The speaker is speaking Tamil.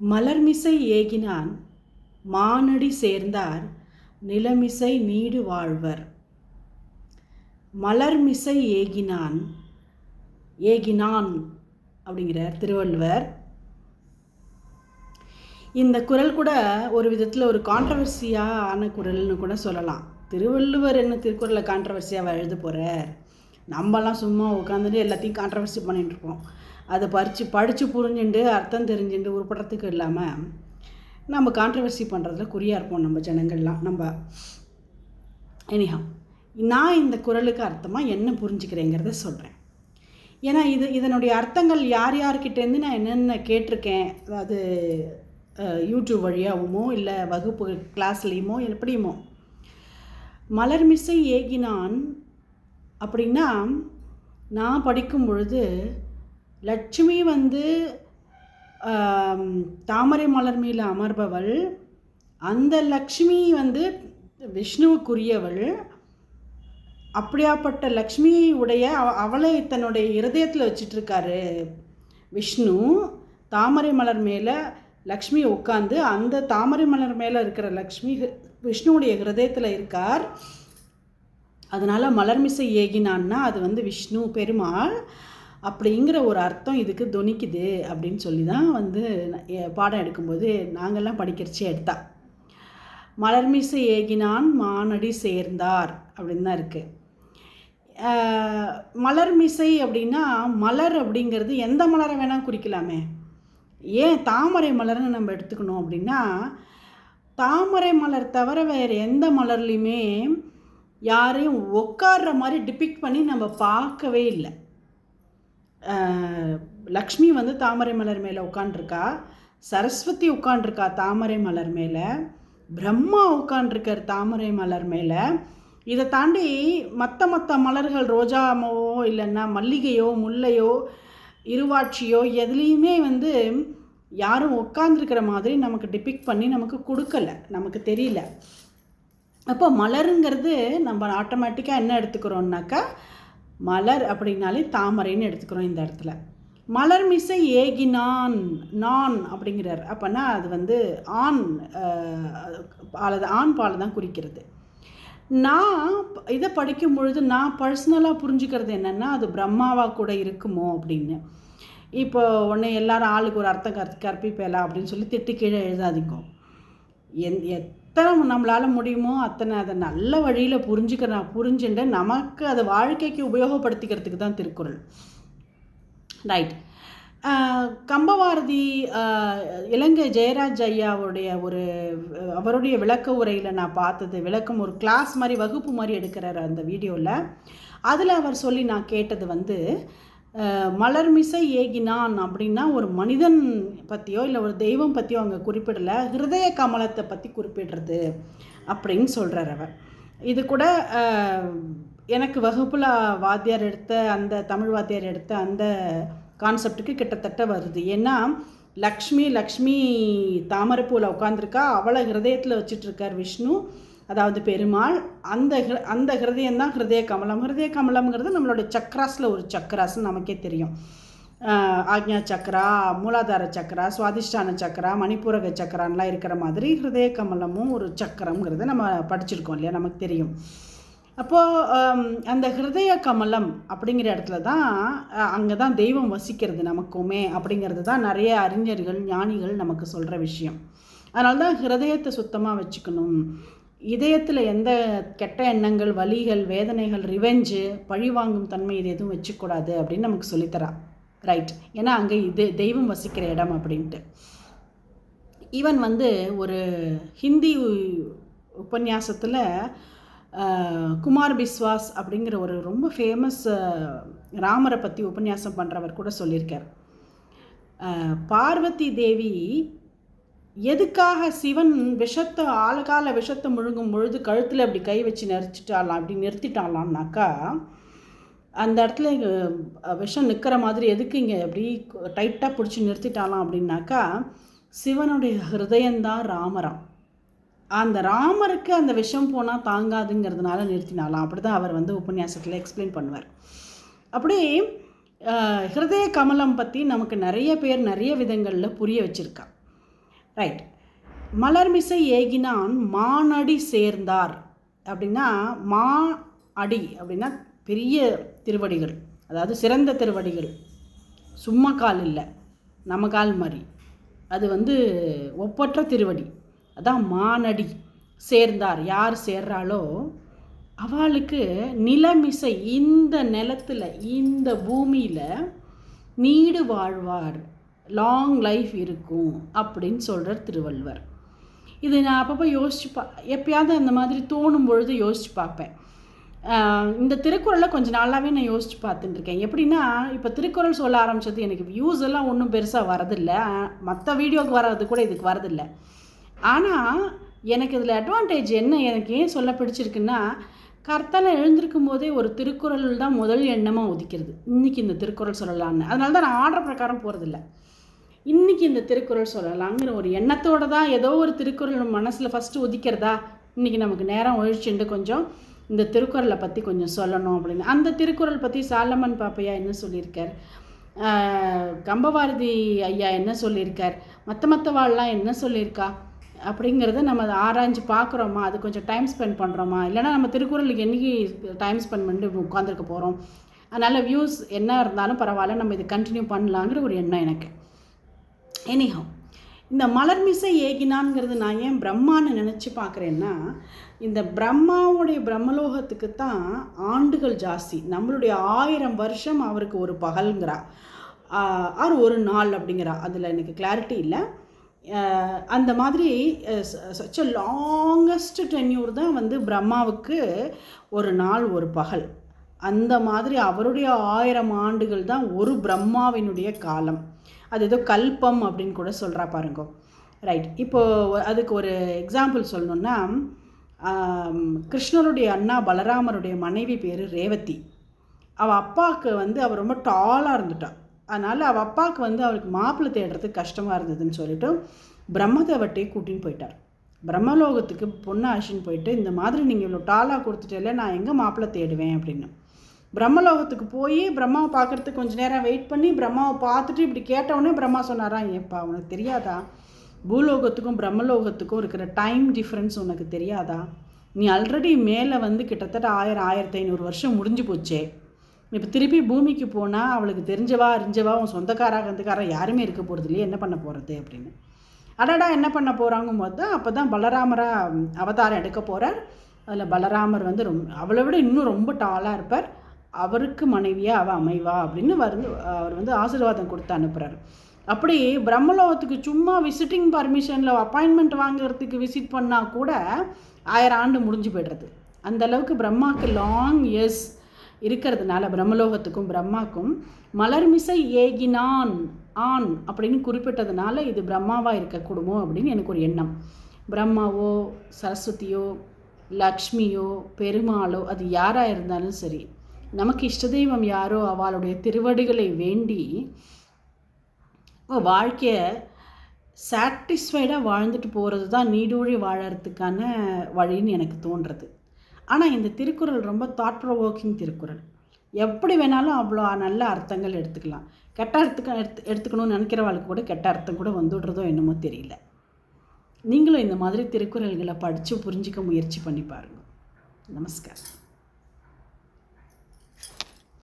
மலர்மிசை ஏகினான் மானடி சேர்ந்தார் நிலமிசை நீடு வாழ்வர். மலர்மிசை ஏகினான் ஏகினான் அப்படிங்கிறார் திருவள்ளுவர். இந்த குரல் கூட ஒரு விதத்தில் ஒரு கான்ட்ரவர்சியான ஆன குரல்னு கூட சொல்லலாம். திருவள்ளுவர் என்ன திருக்குறளை கான்ட்ரவர்சியாக எழுத போகிறார் நம்மலாம் சும்மா உட்காந்துட்டு எல்லாத்தையும் கான்ட்ரவர்சி பண்ணிகிட்டு இருப்போம். அதை பறித்து படித்து புரிஞ்சுண்டு அர்த்தம் தெரிஞ்சுட்டு உருப்படுறதுக்கு இல்லாமல் நம்ம கான்ட்ரவர்சி பண்ணுறதுல குறியாக இருப்போம் நம்ம ஜனங்கள்லாம். நம்ம எனிஹா நான் இந்த குரலுக்கு அர்த்தமாக என்ன புரிஞ்சுக்கிறேங்கிறத சொல்கிறேன் ஏன்னா இது இதனுடைய அர்த்தங்கள் யார் யார்கிட்டேருந்து நான் என்னென்ன கேட்டிருக்கேன்? அதாவது யூடியூப் வழியாகவுமோ இல்லை வகுப்பு கிளாஸ்லேயுமோ எப்படியுமோ. மலர்மிசை ஏகினான் அப்படின்னா நான் படிக்கும் பொழுது லட்சுமி வந்து தாமரை மலர் மேலே அமர்பவள். அந்த லக்ஷ்மி வந்து விஷ்ணுவுக்குரியவள். அப்படியாப்பட்ட லக்ஷ்மி உடைய அவ- அவளை தன்னுடைய இருதயத்தில் வச்சிட்ருக்காரு விஷ்ணு. தாமரை மலர் மேலே லக்ஷ்மி உட்காந்து அந்த தாமரை மலர் மேலே இருக்கிற லக்ஷ்மி விஷ்ணுவுடைய ஹிரதயத்தில் இருக்கார். அதனால் மலர்மிசை ஏகினான்னா அது வந்து விஷ்ணு பெருமாள். அப்படிங்கிற ஒரு அர்த்தம் இதுக்கு தொனிக்குது அப்படின்னு சொல்லி தான் வந்து பாடம் எடுக்கும்போது நாங்கள்லாம் படிக்கிறச்சே எடுத்தா. மலர்மிசை ஏகினான் மானடி சேர்ந்தார் அப்படின்னு தான் இருக்குது மலர்மிசை அப்படின்னா மலர் அப்படிங்கிறது எந்த மலரை வேணால் குறிக்கலாமே. ஏன் தாமரை மலர்னு நம்ம எடுத்துக்கணும் அப்படின்னா தாமரை மலர் தவிர வேறு எந்த மலர்லையுமே யாரையும் உட்கார்ற மாதிரி டிபிக்ட் பண்ணி நம்ம பார்க்கவே இல்லை. லக்ஷ்மி வந்து தாமரை மலர் மேலே உட்காண்ட்ருக்கா சரஸ்வதி உட்காண்ட்ருக்கா தாமரை மலர் மேலே. பிரம்மா உட்காண்ட்ருக்கார் தாமரை மலர் மேலே. இதை தாண்டி மற்ற மற்ற மலர்கள் ரோஜாமோ இல்லைன்னா மல்லிகையோ முல்லையோ இருவாட்சியோ எதுலேயுமே வந்து யாரும் உட்காந்துருக்கிற மாதிரி நமக்கு டிபிக் பண்ணி நமக்கு கொடுக்கல. நமக்கு தெரியல. அப்போ மலருங்கிறது நம்ம ஆட்டோமேட்டிக்காக என்ன எடுத்துக்கிறோம்னாக்கா மலர் அப்படின்னாலே தாமரைன்னு எடுத்துக்கிறோம் இந்த இடத்துல. மலர் மிசை ஏகினான் நான் அப்படிங்கிறார். அப்போனா அது வந்து ஆண் அஹ், ஆண் பாலை தான் குறிக்கிறது. நான் இதை படிக்கும் பொழுது நான் பர்சனலாக புரிஞ்சுக்கிறது என்னென்னா அது பிரம்மாவாக கூட இருக்குமோ அப்படின்னு. இப்போ உடனே எல்லாரும் ஆளுக்கு ஒரு அர்த்தம் கற் கற்பிப்பேலா அப்படின்னு சொல்லி திட்டு கீழே எழுதாதீங்க. எந் எத்தனை நம்மளால் முடியுமோ அத்தனை அதை நல்ல வழியில் புரிஞ்சுக்கிற புரிஞ்சுட்டு நமக்கு அதை வாழ்க்கைக்கு உபயோகப்படுத்திக்கிறதுக்கு தான் திருக்குறள். ரைட் கம்பவாரதி இலங்கை ஜெயராஜ் ஐயாவுடைய ஒரு அவருடைய விளக்க உரையில் நான் பார்த்தது விளக்கம் ஒரு கிளாஸ் மாதிரி வகுப்பு மாதிரி எடுக்கிறார் அந்த வீடியோவில் அதில் அவர் சொல்லி நான் கேட்டது வந்து மலர்மிசை ஏகினான் அப்படின்னா ஒரு மனிதன் பற்றியோ இல்லை ஒரு தெய்வம் பற்றியோ அங்கே குறிப்பிடலை ஹிருதய கமலத்தை பற்றி குறிப்பிடுறது அப்படின்னு சொல்கிறார் அவர். இது கூட எனக்கு வகுப்பில் வாத்தியார் எடுத்த அந்த தமிழ் வாத்தியார் எடுத்த அந்த கான்செப்டுக்கு கிட்டத்தட்ட வருது. ஏன்னா லக்ஷ்மி லக்ஷ்மி தாமரைப்பூவில் உட்காந்துருக்கா அவளை ஹிருதயத்தில் வச்சிட்ருக்கார் விஷ்ணு. அதாவது பெருமாள் அந்த ஹிரு- அந்த ஹிருதயம் தான் ஹிருதய கமலம். ஹிருதய கமலம்ங்கிறது நம்மளோட சக்ராஸில் ஒரு சக்ராஸ்ன்னு நமக்கே தெரியும். ஆக்ஞா சக்கரா மூலாதார சக்கரா சுவாதிஷ்டான சக்கரா மணிப்பூரக சக்கரான்லாம் இருக்கிற மாதிரி ஹிருதய கமலமும் ஒரு சக்கரம்ங்கிறத நம்ம படிச்சிருக்கோம் இல்லையா? நமக்கு தெரியும். அப்போது அந்த ஹிருதய கமலம் அப்படிங்கிற இடத்துல தான் அங்கே தான் தெய்வம் வசிக்கிறது நமக்குமே அப்படிங்கிறது தான் நிறைய அறிஞர்கள் ஞானிகள் நமக்கு சொல்கிற விஷயம். அதனால தான் ஹிருதயத்தை சுத்தமாக வச்சுக்கணும். இதயத்தில் எந்த கெட்ட எண்ணங்கள் வலிகள் வேதனைகள் ரிவெஞ்சு பழிவாங்கும் தன்மை இது எதுவும் வச்சுக்கூடாது அப்படின்னு நமக்கு சொல்லித்தரா. ரைட் ஏன்னா அங்கே இது தெய்வம் வசிக்கிற இடம் அப்படின்ட்டு. ஈவன் வந்து ஒரு ஹிந்தி உபன்யாசத்தில் குமார் பிஸ்வாஸ் அப்படிங்கிற ஒரு ரொம்ப ஃபேமஸ் ராமரை பற்றி உபன்யாசம் பண்ணுறவர் கூட சொல்லியிருக்கார். பார்வதி தேவி எதுக்காக சிவன் விஷத்தை ஆழகால விஷத்தை முழுங்கும் பொழுது கழுத்தில் அப்படி கை வச்சு நெரிச்சிட்டாலாம் அப்படி நிறுத்திட்டாலாம்னாக்கா அந்த இடத்துல விஷம் நிற்கிற மாதிரி எதுக்கு இங்கே அப்படி டைட்டாக பிடிச்சி நிறுத்திட்டாலாம் அப்படின்னாக்கா சிவனுடைய ஹிருதயந்தான் ராமராம். அந்த ராமருக்கு அந்த விஷம் போனால் தாங்காதுங்கிறதுனால நிறுத்தினாலாம். அப்படி தான் அவர் வந்து உபன்யாசத்தில் எக்ஸ்பிளைன் பண்ணுவார். அப்படி ஹிருதய கமலம் பற்றி நமக்கு நிறைய பேர் நிறைய விதங்களில் புரிய வச்சுருக்கா. ரைட் மலர்மிசை ஏகினான் மானடி சேர்ந்தார். அப்படின்னா மா அடி அப்படின்னா பெரிய திருவடிகள். அதாவது சிறந்த திருவடிகள். சும்மா கால் இல்லை. நம்ம கால் மாதிரி அது வந்து ஒப்பற்ற திருவடி. அதான் மானடி சேர்ந்தார். யார் சேர்றாளோ அவளுக்கு நிலமிசை இந்த நிலத்தில் இந்த பூமியில் நீடு வாழ்வார். லாங் லைஃப் இருக்கும் அப்படின்னு சொல்கிறார் திருவள்ளுவர். இது நான் அப்பப்போ யோசிச்சு பா எப்பயாவது அந்த மாதிரி தோணும் பொழுது யோசிச்சு பார்ப்பேன். இந்த திருக்குறளை கொஞ்சம் நாளாகவே நான் யோசிச்சு பார்த்துட்டு இருக்கேன். எப்படின்னா இப்போ திருக்குறள் சொல்ல ஆரம்பிச்சது எனக்கு வியூஸ் எல்லாம் ஒன்றும் பெருசாக வரதில்லை. மற்ற வீடியோவுக்கு வர்றது கூட இதுக்கு வரதில்லை. ஆனால் எனக்கு இதில் அட்வான்டேஜ் என்ன எனக்கு ஏன் சொல்ல பிடிச்சிருக்குன்னா கர்த்தால எழுந்திருக்கும் போதே ஒரு திருக்குறள் தான் முதல் எண்ணமாக உதிக்கிறது இன்றைக்கி இந்த திருக்குறள் சொல்லலான்னு அதனால தான் நான் ஆர்டர் பிரகாரம் போகிறதில்ல இன்றைக்கி இந்த திருக்குறள் சொல்லலாங்கிற ஒரு எண்ணத்தோடு தான் ஏதோ ஒரு திருக்குறள் நம்ம மனசில் ஃபஸ்ட்டு உதிக்கிறதா? இன்றைக்கி நமக்கு நேரம் ஒழிச்சுண்டு கொஞ்சம் இந்த திருக்குறளை பற்றி கொஞ்சம் சொல்லணும் அப்படின்னு. அந்த திருக்குறள் பற்றி சாலமன் பாப்பையா என்ன சொல்லியிருக்கார்? கம்பவாரதி ஐயா என்ன சொல்லியிருக்கார்? மற்ற மற்றவாள்லாம் என்ன சொல்லியிருக்கா? அப்படிங்கிறத நம்ம அதை ஆராய்ஞ்சு பார்க்குறோமா? அது கொஞ்சம் டைம் ஸ்பெண்ட் பண்ணுறோமா இல்லைன்னா நம்ம திருக்குறளுக்கு என்றைக்கு டைம் ஸ்பெண்ட் பண்ணிட்டு உட்காந்துருக்க போகிறோம் அதனால் வியூஸ் என்ன இருந்தாலும் பரவாயில்ல நம்ம இது கண்டினியூ பண்ணலாங்கிற ஒரு எண்ணம் எனக்கு. எனிஹவ் இந்த மலர்மிசை ஏகினான்ங்கிறது நான் ஏன் பிரம்மான்னு நினச்சி பார்க்குறேன்னா இந்த பிரம்மாவுடைய பிரம்மலோகத்துக்கு தான் ஆண்டுகள் ஜாஸ்தி. நம்மளுடைய ஆயிரம் வருஷம் அவருக்கு ஒரு பகல்ங்கிறா. ஆர் ஒரு நாள் அப்படிங்கிறா. அதில் எனக்கு கிளாரிட்டி இல்லை. அந்த மாதிரி சச் அ லாங்கஸ்ட் டென்யூர் தான் வந்து பிரம்மாவுக்கு ஒரு நாள் ஒரு பகல். அந்த மாதிரி அவருடைய ஆயிரம் ஆண்டுகள் தான் ஒரு பிரம்மாவினுடைய காலம். அது ஏதோ கல்பம் அப்படின்னு கூட சொல்கிறா பாருங்க. ரைட் இப்போது அதுக்கு ஒரு எக்ஸாம்பிள் சொல்லணுன்னா கிருஷ்ணருடைய அண்ணா பலராமருடைய மனைவி பேர் ரேவதி. அவள் அப்பாவுக்கு வந்து அவள் ரொம்ப டாலாக இருந்துட்டாள் அதனால் அவள் அப்பாவுக்கு வந்து அவளுக்கு மாப்பிள்ளை தேடுறதுக்கு கஷ்டமாக இருந்ததுன்னு சொல்லிட்டு பிரம்மதேவட்டையை கூட்டின்னு போயிட்டார். பிரம்மலோகத்துக்கு பொண்ணு அழிச்சின்னு போயிட்டு இந்த மாதிரி நீங்கள் இவ்வளோ டாலாக கொடுத்துட்டேல நான் எங்கே மாப்பிள்ளை தேடுவேன்? அப்படின்னு. பிரம்மலோகத்துக்கு போய் பிரம்மாவை பார்க்குறதுக்கு கொஞ்ச நேரம் வெயிட் பண்ணி பிரம்மாவை பார்த்துட்டு இப்படி கேட்டவுடனே பிரம்மா சொன்னாராம் ஏப்பா உனக்கு தெரியாதா? பூலோகத்துக்கும் பிரம்மலோகத்துக்கும் இருக்கிற டைம் டிஃப்ரென்ஸ் உனக்கு தெரியாதா? நீ ஆல்ரெடி மேலே வந்து கிட்டத்தட்ட ஆயிரம் ஆயிரத்தி ஐநூறு வருஷம் முடிஞ்சு போச்சே. இப்போ திருப்பி பூமிக்கு போனால் அவளுக்கு தெரிஞ்சவா அறிஞ்சவா உன் சொந்தக்காரா கந்துக்காரா யாருமே இருக்க போகிறது இல்லையே என்ன பண்ண போகிறது அப்படின்னு. அடடா என்ன பண்ண போகிறாங்கும் போது தான் அப்போ தான் பலராமராக அவதாரம் எடுக்க போகிறார் அதில் பலராமர் வந்து ரொம்ப அவளை விட இன்னும் ரொம்ப டாலாக இருப்பார். அவருக்கு மனைவியாக அவள் அமைவா அப்படின்னு வந்து அவர் வந்து ஆசீர்வாதம் கொடுத்து அனுப்புகிறார் அப்படி பிரம்மலோகத்துக்கு சும்மா விசிட்டிங் பர்மிஷனில் அப்பாயின்மெண்ட் வாங்குறதுக்கு விசிட் பண்ணால் கூட ஆயிரம் ஆண்டு முடிஞ்சு போய்டுறது. அந்த அளவுக்கு பிரம்மாவுக்கு லாங் இயர்ஸ் இருக்கிறதுனால பிரம்மலோகத்துக்கும் பிரம்மாக்கும் மலர்மிசை ஏகினான் ஆண் அப்படின்னு குறிப்பிட்டதுனால இது பிரம்மாவாக இருக்கக்கூடுமோ அப்படின்னு எனக்கு ஒரு எண்ணம். பிரம்மாவோ சரஸ்வதியோ லக்ஷ்மியோ பெருமாளோ அது யாராக இருந்தாலும் சரி நமக்கு இஷ்டதெய்வம் யாரோ அவளுடைய திருவடிகளை வேண்டி வாழ்க்கையை சாட்டிஸ்ஃபைடாக வாழ்ந்துட்டு போகிறது தான் நீடூழி வாழறதுக்கான வழின்னு எனக்கு தோன்றுறது ஆனால் இந்த திருக்குறள் ரொம்ப தாட் ப்ரொவோக்கிங் திருக்குறள். எப்படி வேணாலும் அவ்வளோ நல்ல அர்த்தங்கள் எடுத்துக்கலாம். கெட்ட அர்த்தம் எடுத்து எடுத்துக்கணும்னு நினைக்கிறவளுக்கு கூட கெட்ட அர்த்தம் கூட வந்துடுறதோ என்னமோ தெரியல. நீங்களும் இந்த மாதிரி திருக்குறள்களை படித்து புரிஞ்சிக்க முயற்சி பண்ணி பாருங்கள் நமஸ்காரம்.